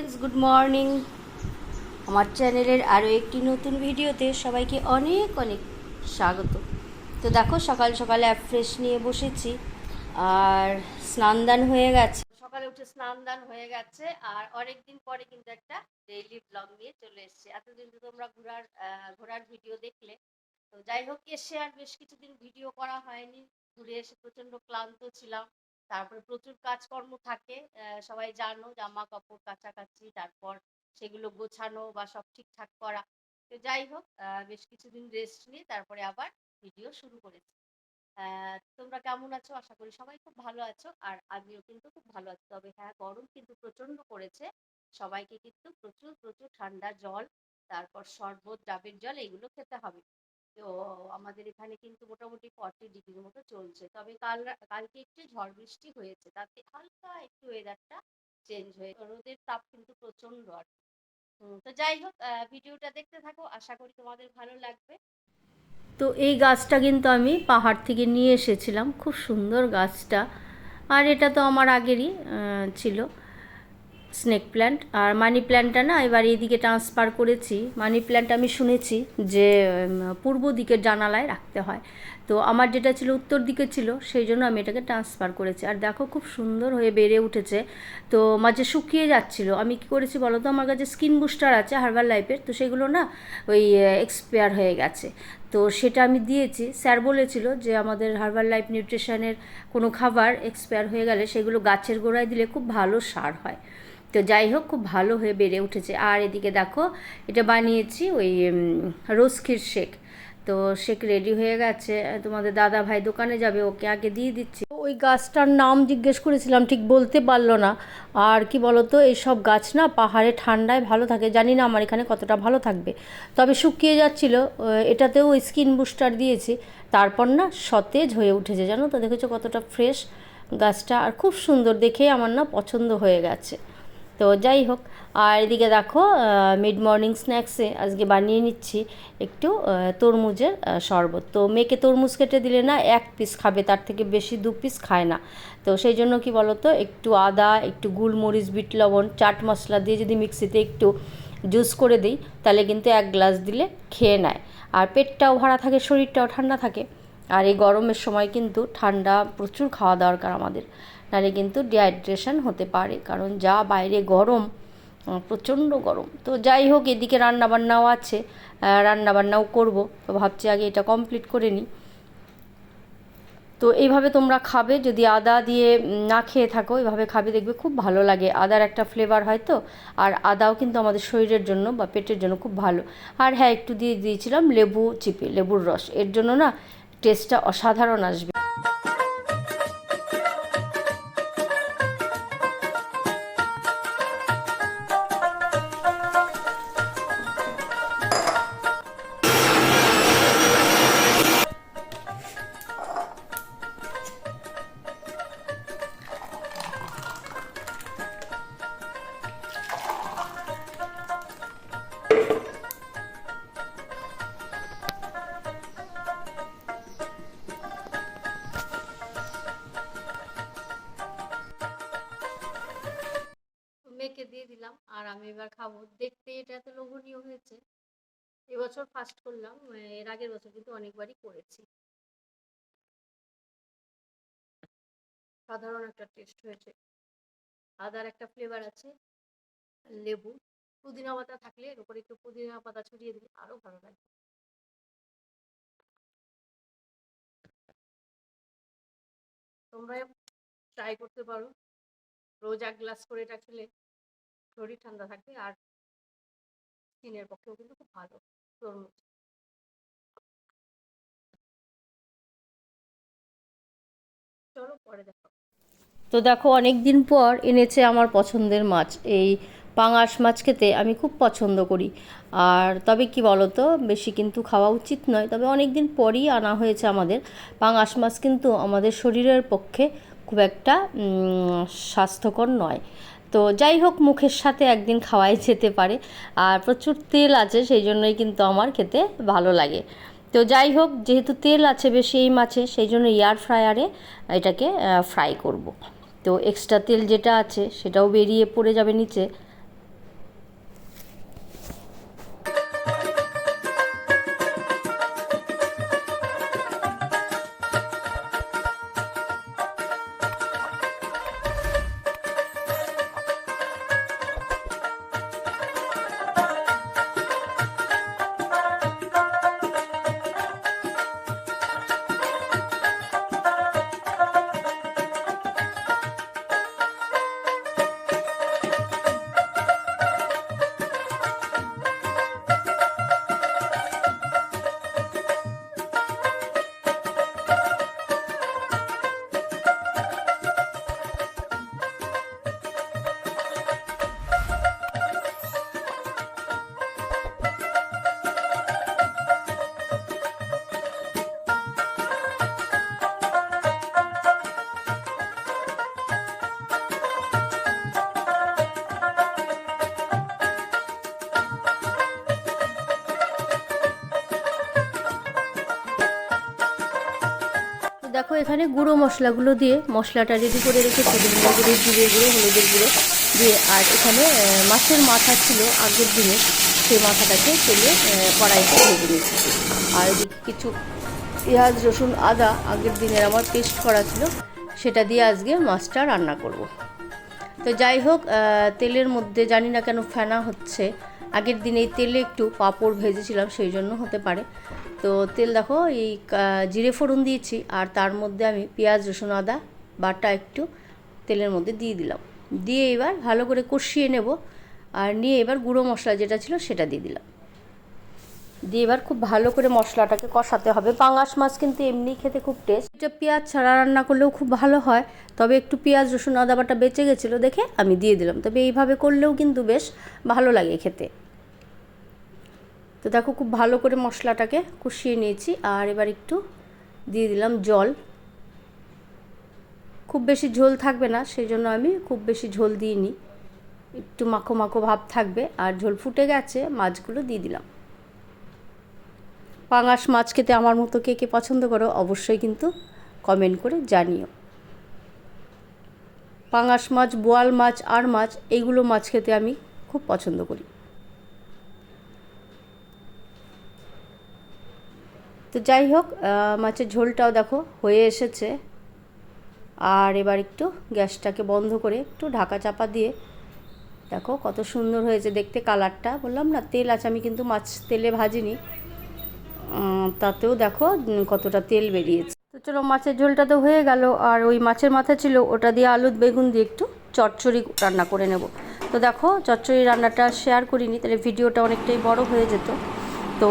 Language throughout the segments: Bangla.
ফ্রেন্ডস গুড মর্নিং আমার চ্যানেলের আরও একটি নতুন ভিডিওতে সবাইকে অনেক অনেক স্বাগত। তো দেখো, সকাল সকালে ফ্রেশ নিয়ে বসেছি, আর স্নান দান হয়ে গেছে। সকালে উঠে স্নান দান হয়ে গেছে, আর অনেক দিন পরে কিন্তু একটা ডেইলি ব্লগ নিয়ে চলে এসেছি। এতদিন তো তোমরা ঘোরার ঘোরার ভিডিও দেখলে। তো যাই হোক, এসে আর বেশ কিছুদিন ভিডিও করা হয়নি। ঘুরে এসে প্রচণ্ড ক্লান্ত ছিলাম। তারপরে প্রচুর কাজকর্ম থাকে সবাই জানো জামা কাপড় কাচাকাচি তারপর সেগুলো গোছানো বা সব ঠিকঠাক করা। তো যাই হোক বেশ কিছুদিন রেস্ট নিয়ে তারপরে আবার ভিডিও শুরু করেছি। তোমরা কেমন আছো? আশা করি সবাই খুব ভালো আছো আর আমিও কিন্তু খুব ভালো আছি। তবে হ্যাঁ গরম কিন্তু প্রচণ্ড পড়েছে। সবাইকে কিন্তু প্রচুর প্রচুর ঠান্ডা জল, তারপর শরবত, ডাবের জল এগুলো খেতে হবে। তো আমাদের এখানে কিন্তু মোটামুটি ফর্টি ডিগ্রির মতো চলছে। তবে কাল কালকে একটু ঝড় বৃষ্টি হয়েছে, তাতে হালকা একটু ওয়েদারটা চেঞ্জ হয়ে রোদের তাপ কিন্তু প্রচণ্ড আর। তো যাই হোক ভিডিওটা দেখতে থাকো, আশা করি তোমাদের ভালো লাগবে। তো এই গাছটা কিন্তু আমি পাহাড় থেকে নিয়ে এসেছিলাম, খুব সুন্দর গাছটা। আর এটা তো আমার আগেরই ছিল। স্নেক প্ল্যান্ট আর মানি প্ল্যান্টটা না এবার এদিকে ট্রান্সফার করেছি। মানি প্ল্যান্ট আমি শুনেছি যে পূর্ব দিকের জানালায় রাখতে হয়। তো আমার যেটা ছিল উত্তর দিকে ছিল, সেই জন্য আমি এটাকে ট্রান্সফার করেছি। আর দেখো খুব সুন্দর হয়ে বেড়ে উঠেছে। তো মাঝে শুকিয়ে যাচ্ছিল, আমি কি করেছি বলো তো? আমার কাছে স্কিন বুস্টার আছে হার্বাল লাইফের তো সেগুলো না ওই এক্সপায়ার হয়ে গেছে। তো সেটা আমি দিয়েছি। স্যার বলেছিল যে, আমাদের হার্বাল লাইফ নিউট্রিশনের কোনো খাবার এক্সপায়ার হয়ে গেলে সেগুলো গাছের গোড়ায় দিলে খুব ভালো সার হয়। তো যাই হোক, খুব ভালো হয়ে বেড়ে উঠেছে। আর এদিকে দেখো, এটা বানিয়েছি ওই রোজ ক্ষীর শেক। তো শেক রেডি হয়ে গেছে। তোমাদের দাদা ভাই দোকানে যাবে, ওকে আগে দিয়ে দিচ্ছি। ওই গাছটার নাম জিজ্ঞেস করেছিলাম, ঠিক বলতে পারল না। আর কি বলতো, এইসব গাছ না পাহাড়ে ঠান্ডায় ভালো থাকে। জানি না আমার এখানে কতটা ভালো থাকবে। তবে শুকিয়ে যাচ্ছিল। এটাতেও ওই স্কিন বুস্টার দিয়েছি। তারপর না সতেজ হয়ে উঠেছে। জানো তো, দেখেছ কতটা ফ্রেশ গাছটা। আর খুব সুন্দর, দেখে আমার না পছন্দ হয়ে গেছে। তো যাই হোক, আর এদিকে দেখো মিড মর্নিং স্ন্যাক্সে আজকে বানিয়ে নিচ্ছি একটু তরমুজের শরবত। তো মেয়েকে তরমুজ কেটে দিলে না এক পিস খাবে, তার থেকে বেশি দু পিস খায় না। তো সেই জন্য কি বলতো, একটু আদা, একটু গুলমরিচ, বিট লবণ, চাট মশলা দিয়ে যদি মিক্সিতে একটু জুস করে দিই, তাহলে কিন্তু এক গ্লাস দিলে খেয়ে নেয়। আর পেটটাও ভরা থাকে, শরীরটাও ঠান্ডা থাকে। আর এই গরমের সময় কিন্তু ঠান্ডা প্রচুর খাওয়া দরকার আমাদের। নাহলে কিন্তু ডিহাইড্রেশন হতে পারে, কারণ যা বাইরে গরম প্রচণ্ড গরম। তো যাই হোক, এদিকে রান্নাবান্নাও আছে রান্নাবান্নাও করব। তো ভাবছি আগে এটা কমপ্লিট করে নিই। তো এইভাবে তোমরা খাবে, যদি আদা দিয়ে না খেয়ে থাকো, এইভাবে খাবে, দেখবে খুব ভালো লাগে। আদার একটা ফ্লেভার হয় তো, আর আদাও কিন্তু আমাদের শরীরের জন্য বা পেটের জন্য খুব ভালো। আর হ্যাঁ একটু দিয়ে দিয়েছিলাম লেবু চিপে, লেবুর রস। এর জন্য না টেস্টটা অসাধারণ আসবে। দিলাম আর আমি এবার খাব। দেখতে এটা এত লোভনীয় হয়েছে। এবছর ফার্স্ট করলাম এর আগের বছর কিন্তু অনেকবারই করেছি। সাধারণ একটা টেস্ট হয়েছে। আদার একটা ফ্লেভার আছে, লেবু। পুদিনা পাতা থাকলে এর উপরে একটু পুদিনা পাতা ছড়িয়ে দিলে আরও ভালো লাগবে তোমরা ট্রাই করতে পারো। রোজ এক গ্লাস করে এটা খেলে। শরীর ঠান্ডা থাকবে আর স্কিনের পক্ষেও কিন্তু খুব ভালো। তরমুজ। চলো পরে দেখো তো দেখো অনেক দিন পর এনেছে আমার পছন্দের মাছ। এই পাঙাশ মাছ খেতে আমি খুব পছন্দ করি। আর তবে কি বলো তো বেশি কিন্তু খাওয়া উচিত নয়। তবে অনেক দিন পরই আনা হয়েছে আমাদের। পাঙাশ মাছ কিন্তু আমাদের শরীরের পক্ষে খুব একটা স্বাস্থ্যকর নয়। তো যাই হোক, মুখের সাথে একদিন খাওয়াই যেতে পারে। আর প্রচুর তেল আছে, সেই জন্যই কিন্তু আমার খেতে ভালো লাগে। তো যাই হোক, যেহেতু তেল আছে বেশি, এই মাছে, সেই জন্য এয়ার ফ্রায়ারে এটাকে ফ্রাই করব। তো এক্সট্রা তেল যেটা আছে, সেটাও বেরিয়ে পড়ে যাবে নিচে। দেখো এখানে গুঁড়ো মশলাগুলো দিয়ে মশলাটা রেডি করে রেখেছি ধনে গুঁড়ো জিরে গুঁড়ো, হলুদের গুঁড়ো দিয়ে, আর এখানে মাছের মাথা ছিল আগের দিনে, সেই মাথাটাকে তেলে কড়াইতে ভেজে নিয়েছি। আর কিছু পেঁয়াজ, রসুন, আদা আগের দিনের আমার পেস্ট করা ছিল, সেটা দিয়ে আজকে মাছটা রান্না করব। তো যাই হোক তেলের মধ্যে জানি না কেন ফেনা হচ্ছে। আগের দিনে তেলে একটু পাঁপড় ভেজেছিলাম, সেই জন্য হতে পারে। তো তেল দেখো, এই জিরে ফোড়ন দিয়েছি, আর তার মধ্যে আমি পেঁয়াজ, রসুন, আদা, বাটা একটু তেলের মধ্যে দিয়ে দিলাম। দিয়ে এবার ভালো করে কষিয়ে নেব, আর নিয়ে এবার গুঁড়ো মশলা যেটা ছিল সেটা দিয়ে দিলাম। দিয়ে এবার খুব ভালো করে মশলাটাকে কষাতে হবে। পাঙাশ মাছ কিন্তু এমনি খেতে খুব টেস্ট এটা পেঁয়াজ ছাড়া রান্না করলেও খুব ভালো হয়, তবে একটু পেঁয়াজ, রসুন, আদা, বাটা বেঁচে গেছিল দেখে আমি দিয়ে দিলাম। তবে এইভাবে করলেও কিন্তু বেশ ভালো লাগে খেতে। তো দেখো খুব ভালো করে মশলাটাকে কষিয়ে নিয়েছি, আর এবার একটু দিয়ে দিলাম জল। খুব বেশি ঝোল থাকবে না সেই জন্য আমি খুব বেশি ঝোল দিইনি। একটু মাখো মাখো ভাব থাকবে, আর ঝোল ফুটে গেছে, মাছগুলো দিয়ে দিলাম। পাঙাশ মাছ খেতে আমার মতো কে কে পছন্দ করো, অবশ্যই কিন্তু কমেন্ট করে জানিও। পাঙাশ মাছ, বোয়াল মাছ, আর মাছ এইগুলো মাছ খেতে আমি খুব পছন্দ করি। তো যাই হোক মাছের ঝোলটাও দেখো হয়ে এসেছে। আর এবার একটু গ্যাসটাকে বন্ধ করে একটু ঢাকা চাপা দিয়ে দেখো কত সুন্দর হয়েছে দেখতে কালারটা। বললাম না, তেল আছে, আমি কিন্তু মাছ তেলে ভাজিনি। তাতেও দেখো কতটা তেল বেরিয়েছে। তো চলো মাছের ঝোলটা তো হয়ে গেল, আর ওই মাছের মাথা ছিল, ওটা দিয়ে আলুর বেগুন দিয়ে একটু চচ্চড়ি রান্না করে নেব। তো দেখো, চচ্চড়ি রান্নাটা শেয়ার করিনি, তাহলে ভিডিওটা অনেকটাই বড় হয়ে যেত। তো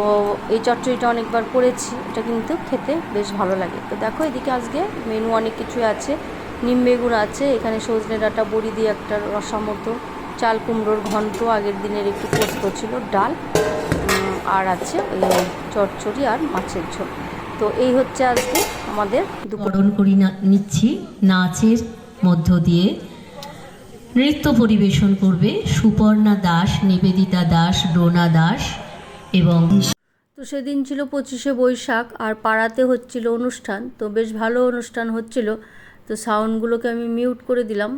এই চচ্চড়িটা অনেকবার করেছি, এটা কিন্তু খেতে বেশ ভালো লাগে। তো দেখো এদিকে আজকে মেনু অনেক কিছুই আছে। নিম বেগুন আছে, এখানে সজনে ডাঁটা, বড়ি দিয়ে একটা রসা মতো চাল কুমড়োর ঘন্ট, আগের দিনের একটু পোস্ত ছিল, ডাল আর আছে ওই চচ্চড়ি আর মাছের ঝোল। তো এই হচ্ছে আজকে আমাদের দুপুর। বরণ করি নিচ্ছি। নাচের মধ্য দিয়ে নৃত্য পরিবেশন করবে সুপর্ণা দাস, নিবেদিতা দাস, ডোনা দাস। এবং তো সেদিন ছিল পঁচিশে বৈশাখ আর পাড়াতে হচ্ছিল অনুষ্ঠান, তো বেশ ভালো অনুষ্ঠান হচ্ছিল। তো সাউন্ডগুলোকে আমি মিউট করে দিলাম।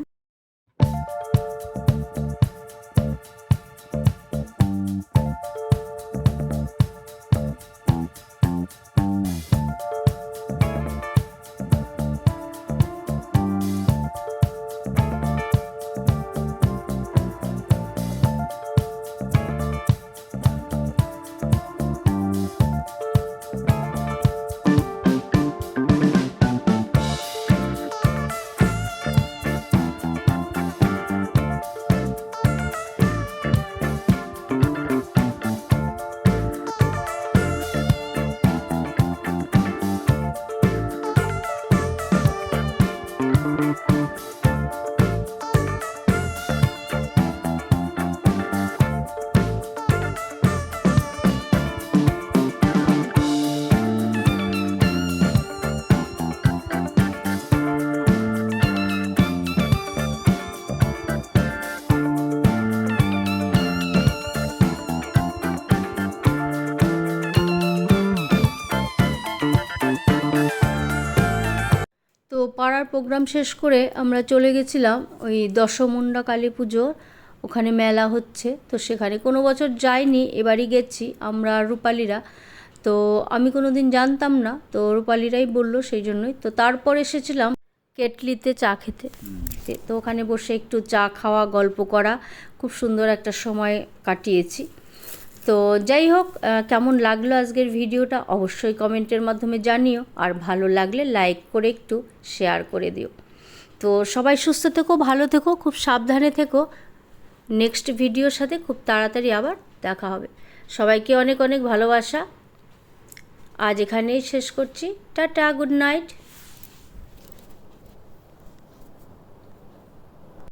প্রোগ্রাম শেষ করে আমরা চলে গেছিলাম ওই দশমুন্ডা কালী পুজো। ওখানে মেলা হচ্ছে তো সেখানে কোনো বছর যাইনি এবারই গেছি আমরা রূপালীরা। তো আমি কোনো দিন জানতাম না তো রূপালীরাই বলল সেই জন্যই। তো তারপর এসেছিলাম কেটলিতে চা খেতে। তো ওখানে বসে একটু চা খাওয়া গল্প করা খুব সুন্দর একটা সময় কাটিয়েছি। তো যাই হোক কেমন লাগল আজকের ভিডিওটা অবশ্যই কমেন্টের মাধ্যমে জানিও, আর ভালো লাগলে লাইক করে একটু শেয়ার করে দিও। তো সবাই সুস্থ থেকো, ভালো থেকো, খুব সাবধানে থেকো। নেক্সট ভিডিওর সাথে খুব তাড়াতাড়ি আবার দেখা হবে। সবাইকে অনেক অনেক ভালোবাসা। আজ এখানেই শেষ করছি। Tata, good night.